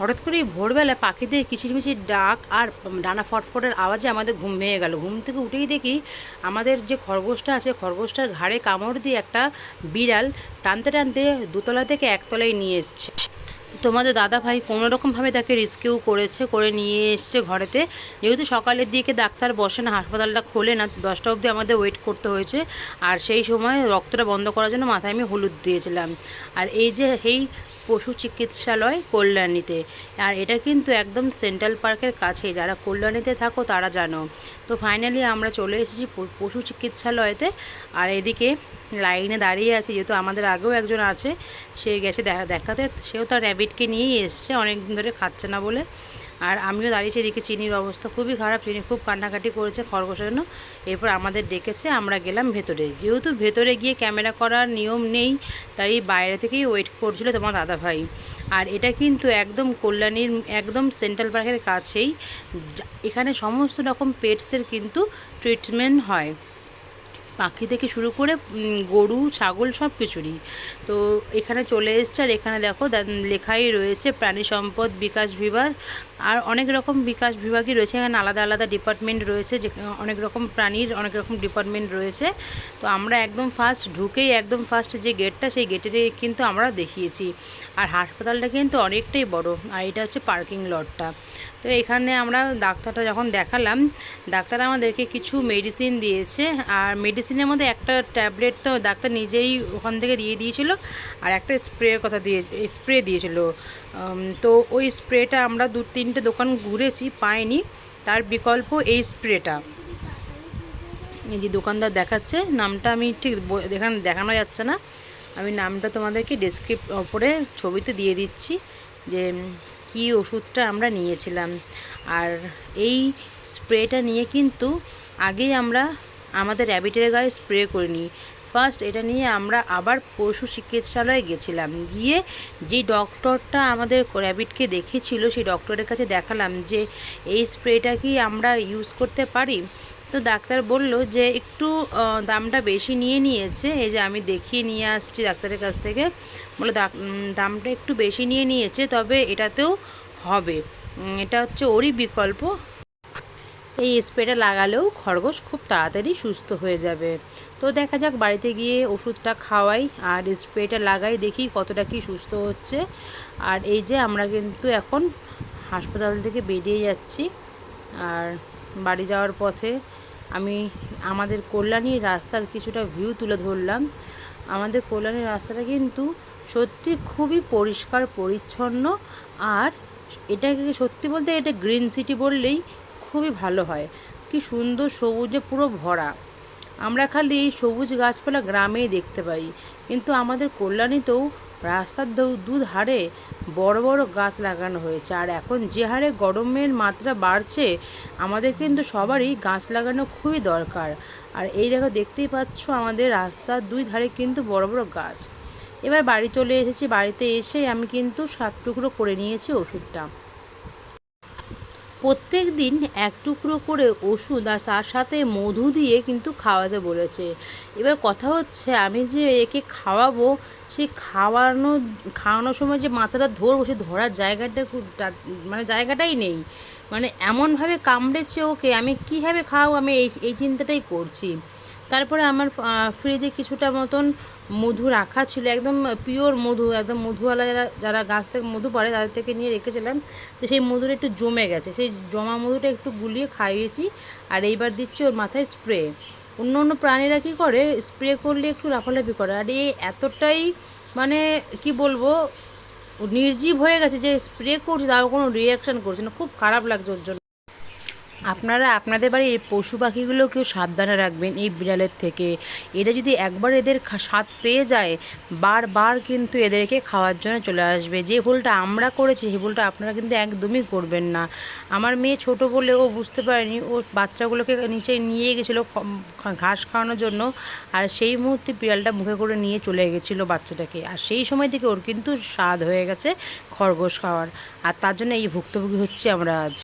হঠাৎ করে ভোরবেলা পাখিদের কিচিরমিচির ডাক আর ডানা ফটফটের আওয়াজে আমাদের ঘুম ভেঙে গেল। ঘুম থেকে উঠেই দেখি আমাদের যে খরগোশটা আছে, খরগোশটার ঘাড়ে কামড় দিয়ে একটা বিড়াল টানতে টানতে দুতলা থেকে একতলায় নিয়ে এসছে। তোমাদের দাদা ভাই কোনো রকমভাবে তাকে রেস্কিউ করেছে, করে নিয়ে এসছে ঘরেতে। যেহেতু সকালের দিকে ডাক্তার বসে না হাসপাতালটা খোলে না, দশটা অবধি আমাদের ওয়েট করতে হয়েছে। আর সেই সময় রক্তটা বন্ধ করার জন্য মাথায় আমি হলুদ দিয়েছিলাম। আর এই যে সেই পশু চিকিৎসালয় কল্যাণীতে। আর এটা কিন্তু একদম সেন্ট্রাল পার্কের কাছে যারা কল্যাণীতে থাকো, তারা জানো। তো ফাইনালি আমরা চলে এসেছি পশু চিকিৎসালয়তে। আর এদিকে লাইনে দাঁড়িয়ে আছে, যেহেতু আমাদের আগেও একজন আছে, সে গেছে দেখা দেখাতে। সেও তার র্যাবিটকে নিয়েই এসছে, অনেকদিন ধরে খাচ্ছে না বলে। আর আমিও দাঁড়িয়েছি এদিকে চিনির অবস্থা খুবই খারাপ, চিনি খুব কান্নাকাটি করেছে খরগোশের জন্য। এরপর আমাদের ডেকেছে, আমরা গেলাম ভেতরে। যেহেতু ভেতরে গিয়ে ক্যামেরা করার নিয়ম নেই, তাই বাইরে থেকেই ওয়েট করছিল তোমার দাদা ভাই। আর এটা কিন্তু একদম কল্যাণীর, একদম সেন্ট্রাল পার্কের কাছেই। এখানে সমস্ত রকম পেটসের কিন্তু ট্রিটমেন্ট হয়। পাখি থেকে শুরু করে গরু, ছাগল সব কিছুরই। তো এখানে চলে এসছে আর এখানে দেখো লেখাই রয়েছে প্রাণী সম্পদ বিকাশ বিভাগ। আর অনেক রকম বিকাশ বিভাগই রয়েছে। এখানে আলাদা আলাদা ডিপার্টমেন্ট রয়েছে, যে অনেক রকম প্রাণীর, অনেক রকম ডিপার্টমেন্ট রয়েছে। তো আমরা একদম ফার্স্ট ঢুকেই, একদম ফার্স্ট যে গেটটা সেই গেটের কিন্তু আমরা দেখিয়েছি। আর হাসপাতালটা কিন্তু অনেকটাই বড়, আর এটা হচ্ছে পার্কিং লটটা তো এখানে আমরা ডাক্তারটা যখন দেখালাম, ডাক্তার আমাদেরকে কিছু মেডিসিন দিয়েছে। আর মেডিসিনের মধ্যে একটা ট্যাবলেট তো ডাক্তার নিজেই ওখান থেকে দিয়ে দিয়েছিল, আর একটা স্প্রের কথা দিয়ে স্প্রে দিয়েছিল। তো ওই স্প্রেটা আমরা দু তিনটে দোকান ঘুরেছি, পাইনি। তার বিকল্প এই স্প্রেটা। এই যে দোকানদার দেখাচ্ছে, নামটা আমি ঠিক এখানে দেখানো যাচ্ছে না। আমি নামটা তোমাদেরকে ডেসক্রিপ ওপরে ছবিতে দিয়ে দিচ্ছি যে কী ওষুধটা আমরা নিয়েছিলাম। আর এই স্প্রেটা নিয়ে কিন্তু আগেই আমরা আমাদের র্যাবিটের গায়ে স্প্রে করিনি। ফার্স্ট এটা নিয়ে আমরা আবার পশু চিকিৎসালয়ে গেছিলাম। গিয়ে যে ডক্টরটা আমাদের র্যাবিটকে দেখেছিল, সেই ডক্টরের কাছে দেখালাম যে, এই স্প্রেটা কি আমরা ইউজ করতে পারি? তো ডাক্তার বলল যে, একটু দামটা বেশি নিয়ে নিয়েছে। এই যে আমি দেখিয়ে নিয়ে আসছি ডাক্তারের কাছ থেকে। বলে "দাক- দামটা একটু বেশি নিয়ে নিয়েছে, তবে এটাতেও হবে। এটা হচ্ছে ওরই বিকল্প। এই স্প্রেটা লাগালেও খরগোশ খুব তাড়াতাড়ি সুস্থ হয়ে যাবে। তো দেখা যাক, বাড়িতে গিয়ে ওষুধটা খাওয়াই আর স্প্রেটা লাগাই, দেখি কতটা কি সুস্থ হচ্ছে। আর এই যে আমরা কিন্তু এখন হাসপাতাল থেকে বেরিয়ে যাচ্ছি আর বাড়ি যাওয়ার পথে আমি আমাদের কল্যাণীর রাস্তার কিছুটা ভিউ তুলে ধরলাম। আমাদের কল্যাণীর রাস্তাটা কিন্তু সত্যি খুবই পরিষ্কার, পরিচ্ছন্ন আর এটাকে সত্যি বলতে এটা গ্রিন সিটি বললেই খুবই ভালো হয়। কি সুন্দর সবুজে পুরো ভরা। আমরা খালি এই সবুজ গাছপালা গ্রামেই দেখতে পাই। কিন্তু আমাদের কল্যাণীতেও রাস্তার দুধারে বড় বড় গাছ লাগানো হয়েছে। আর এখন যে হারে গরমের মাত্রা বাড়ছে, আমাদের কিন্তু সবারই গাছ লাগানো খুবই দরকার। আর এই দেখো, দেখতেই পাচ্ছ আমাদের রাস্তার দুই ধারে কিন্তু বড় বড় গাছ। এবার বাড়ি চলে এসেছি। বাড়িতে এসে আমি কিন্তু সাত টুকরো করে নিয়েছি ওষুধটা। প্রত্যেক দিন এক টুকরো করে ওষুধ আর তার সাথে মধু দিয়ে কিন্তু খাওয়াতে বলেছে। এবার কথা হচ্ছে, আমি যে একে খাওয়াবো সেই খাওয়ানো, খাওয়ানোর সময় যে মাথাটা ধরবো, সে ধরার জায়গাটা খুব মানে জায়গাটাই নেই। মানে এমনভাবে কামড়েছে ওকে, আমি কীভাবে খাওয়াবো? আমি এই এই চিন্তাটাই করছি। তারপরে আমার ফ্রিজে কিছুটা মতন মধু রাখা ছিল, একদম পিওর মধু, একদম মধুওয়ালা যারা যারা গাছ থেকে মধু পড়ে তাদের থেকে নিয়ে রেখেছিলাম। তো সেই মধুটা একটু জমে গেছে, সেই জমা মধুটা একটু গুলিয়ে খাইয়েছি আর এইবার দিচ্ছি ওর মাথায় স্প্রে অন্য অন্য প্রাণীরা কী করে স্প্রে করলে একটু লাফালাফি করে। আর এই এতটাই মানে কি বলব নির্জীব হয়ে গেছে যে স্প্রে করছে তাও কোনো রিয়াকশান করছে না, খুব খারাপ লাগছে ওর জন্য। আপনারা আপনাদের বাড়ির পশু পাখিগুলোকেও সাবধানে রাখবেন এই বিড়ালের থেকে। এরা যদি একবার এদের স্বাদ পেয়ে যায়, বারবার কিন্তু এদেরকে খাওয়ার জন্য চলে আসবে। যে ভুলটা আমরা করেছি, সেই ভুলটা আপনারা কিন্তু একদমই করবেন না। আমার মেয়ে ছোট বলে ও বুঝতে পারেনি, ও বাচ্চাগুলোকে নিচে নিয়ে গেছিল ঘাস খাওয়ানোর জন্য। আর সেই মুহূর্তে বিড়ালটা মুখে করে নিয়ে চলে গেছিল বাচ্চাটাকে। আর সেই সময় থেকে ওর কিন্তু স্বাদ হয়ে গেছে খরগোশ খাওয়ার। আর তার জন্য এই ভুক্তভোগী হচ্ছে আমরা আজ।